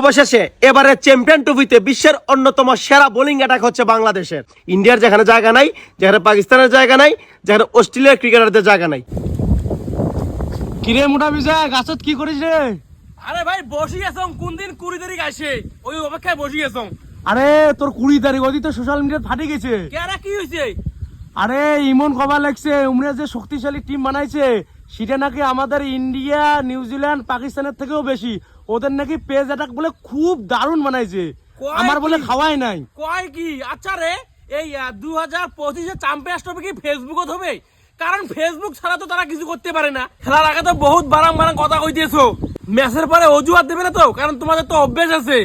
অবশেষে এবারে চ্যাম্পিয়ন ট্রফিতে বিশ্বের অন্যতম সেরা বোলিং অ্যাটাক হচ্ছে বাংলাদেশের। ইন্ডিয়ার যেখানে জায়গা নাই যেখানে পাকিস্তানের জায়গা নাই যেখানে অস্ট্রেলিয়ার ক্রিকেটারদের জায়গা নাই। কিরে মোটা বিজয় গাছত কি করিস রে? আরে ভাই বসি আছো কোন দিন কুড়ি তারিখ আসে? ওই অপেক্ষায় বসি আছো। আরে তোর কুড়ি তারিখ ওদি তো সোশ্যাল মিডিয়াত ফাটে গেছে। কেরা কি হয়েছে আরে ইমন কবা লাগছে উমরা যে শক্তিশালী টিম বানাইছে সেটা নাকি আমাদের ইন্ডিয়া নিউজিল্যান্ড পাকিস্তানের থেকেও বেশি। ওদের নাকি পেজ অ্যাটাক বলে খুব দারুণ বানাইছে। আমার বলে? খাওয়াই নাই। কয় কি? আচ্ছা রে এই দু হাজার পঁচিশে চ্যাম্পিয়ন্স ট্রফি কি ফেসবুকত হবে কারণ ফেসবুক ছাড়া তো তারা কিছু করতে পারে না। খেলার আগে তো বহুত বারাং বারাং কথা কইতেছো ম্যাচের পরে অজুহাত দেবে না তো? কারণ তোমাদের তো অভ্যেস আছে।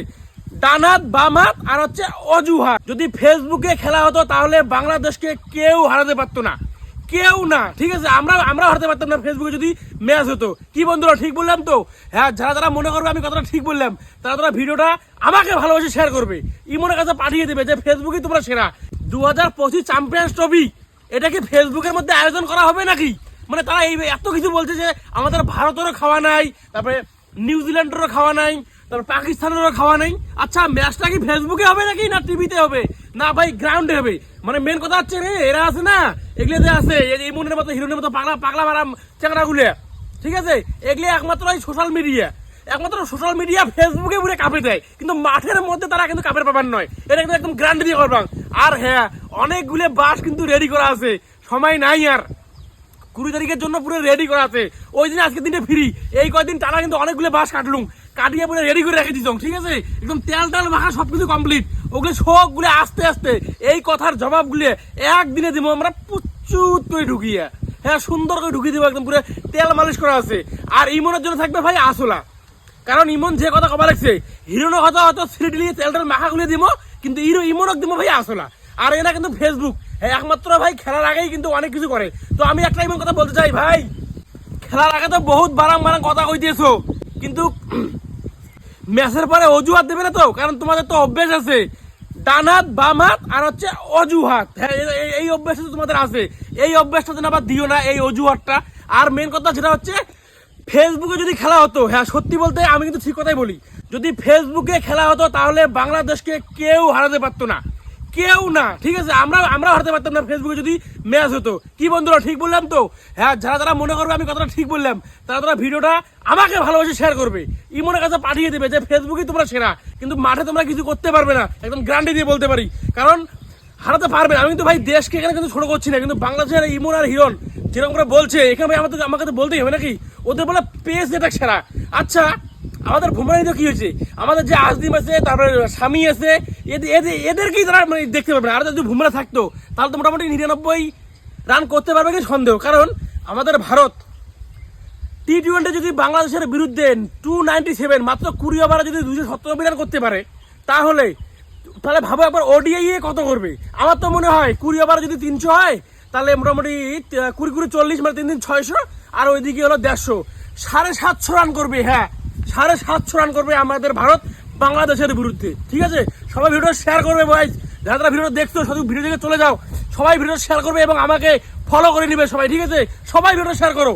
ডান হাত বাম আর হচ্ছে অজুহাত। যদি ফেসবুকে খেলা হতো তাহলে বাংলাদেশকে কেউ হারাতে পারতো না। কেউ না, ঠিক আছে? আমরা আমরা হারতে পারতাম না ফেসবুকে যদি ম্যাচ হতো। কি বন্ধুরা, ঠিক বললাম তো? হ্যাঁ যারা যারা মনে করবে আমি কথাটা ঠিক বললাম, তারা তারা ভিডিওটা আমাকে ভালোবাসে শেয়ার করবে। ইমনের কাছে পাঠিয়ে দেবে যে ফেসবুকে তোমরা সেরা। দু হাজার পঁচিশ চ্যাম্পিয়ন্স ট্রফি এটা কি ফেসবুকের মধ্যে আয়োজন করা হবে নাকি? মানে তারা এই এত কিছু বলছে যে আমাদের ভারতেরও খাওয়া নাই, তারপরে নিউজিল্যান্ডেরও খাওয়া নাই, তারপর পাকিস্তানেরও খাওয়া নাই। আচ্ছা ম্যাচটা কি ফেসবুকে হবে নাকি না টিভিতে হবে? না ভাই গ্রাউন্ডে হবে। মানে মেন কথা হচ্ছে রে, এরা আছে না, এগুলো যে আছে, এই মনের মতো হিরোনের মতো পাগলা পাগলা চ্যাংরা গুলে ঠিক আছে? এগুলি একমাত্র এই সোশ্যাল মিডিয়া একমাত্র সোশ্যাল মিডিয়া ফেসবুকে পুরো কাপে দেয়। কিন্তু মাঠের মধ্যে তারা কিন্তু কাপের পাবার নয়। এটা কিন্তু একদম গ্রান্ড দিয়ে করবাং। আর হ্যাঁ অনেকগুলো বাস কিন্তু রেডি করা আছে। সময় নাই আর। কুড়ি তারিখের জন্য পুরো রেডি করা আছে। ওই দিন আজকের দিনে ফ্রি এই কয়দিন টানা কিন্তু অনেকগুলো বাস কাটলুম। কাটিয়ে পুরো রেডি করে রেখে দিতাম ঠিক আছে? একদম তেল টাল মাখা সবকিছু কমপ্লিট ওগুলো সবগুলো আস্তে আস্তে এই কথার জবাবগুলো একদিনে দিব আমরা প্রচুর করে ঢুকিয়ে। হ্যাঁ সুন্দর করে ঢুকিয়ে দিব একদম পুরো তেল মালিশ করা আছে। আর ইমনের জন্য থাকবে ভাই আসলা কারণ ইমন যে কথা কবা লাগছে হিরোনের কথা হয়তো সিরিডিলি তেল তেল মাখা গুলে দিব, কিন্তু হিরো ইমনক দিব ভাই আসলা আর এরা কিন্তু ফেসবুক হ্যাঁ, একমাত্র ভাই খেলার আগেই কিন্তু অনেক কিছু করে। তো আমি একটা এমন কথা বলতে চাই ভাই। খেলার আগে তো বহুত বারাং বারাম কথা কইতেছো কিন্তু ম্যাচের পরে অজুহাত দেবে না তো? কারণ তোমাদের তো অভ্যেস আছে। ডান হাত বাম হাত আর হচ্ছে অজুহাত। হ্যাঁ এই- অভ্যাসটা তোমাদের আছে। এই অভ্যাসটা যেন আবার দিও না এই অজুহাতটা। আর মেন কথা যেটা হচ্ছে ফেসবুকে যদি খেলা হতো হ্যাঁ সত্যি বলতে আমি কিন্তু ঠিক কথাই বলি। যদি ফেসবুকে খেলা হতো তাহলে বাংলাদেশকে কেউ হারাতে পারতো না। কেউ না, ঠিক আছে? আমরা আমরা হারতে পারতাম না ফেসবুকে যদি ম্যাচ হতো। কি বন্ধুরা, ঠিক বললাম তো? হ্যাঁ যারা যারা মনে করবে আমি কথাটা ঠিক বললাম, তারা তারা ভিডিওটা আমাকে ভালোবাসে শেয়ার করবে। ইমনের কাছে পাঠিয়ে দেবে যে ফেসবুকে তোমরা সেরা, কিন্তু মাঠে তোমরা কিছু করতে পারবে না। একদম গ্রান্টি দিয়ে বলতে পারি। কারণ হারাতে পারবে আমি কিন্তু ভাই দেশকে এখানে কিন্তু ছোট করছি না, কিন্তু বাংলাদেশের ইমন আর হিরন যেরকম করে বলছে, এখানে ভাই আমাদের আমাকে তো বলতেই হবে নাকি? ওদের বলে পেস যেটা সেরা। আচ্ছা আমাদের ভুমরানিতে কি হয়েছে? আমাদের যে আজদিম আছে, তারপরে স্বামী আছে এদেরকেই তারা মানে দেখতে পাবে না। আর যদি ভুমরা থাকতো, তাহলে তো মোটামুটি নিরানব্বই রান করতে পারবে কি সন্দেহ। কারণ আমাদের ভারত টি টোয়েন্টি যদি বাংলাদেশের বিরুদ্ধে টু নাইনটি সেভেন মাত্র কুড়ি ওভারে যদি দুশো সত্তর রান করতে পারে, তাহলে তাহলে ভাবো একবার ওডিআই কত করবে? আমার তো মনে হয় কুড়ি ওভারে যদি তিনশো হয়, তাহলে মোটামুটি কুড়ি কুড়ি চল্লিশ মানে তিন দিন ছয়শো, আর ওইদিকে হলো দেড়শো। সাড়ে সাতশো রান করবে হ্যাঁ সাড়ে সাতশো রান করবে আমাদের ভারত। বাংলাদেশের বিরুদ্ধে, ঠিক আছে? সবাই ভিডিও শেয়ার করবে ভাই যারা তারা ভিডিও দেখছ শুধু ভিডিও থেকে চলে যাও। সবাই ভিডিও শেয়ার করবে এবং আমাকে ফলো করে নিবে সবাই, ঠিক আছে? সবাই ভিডিও শেয়ার করো।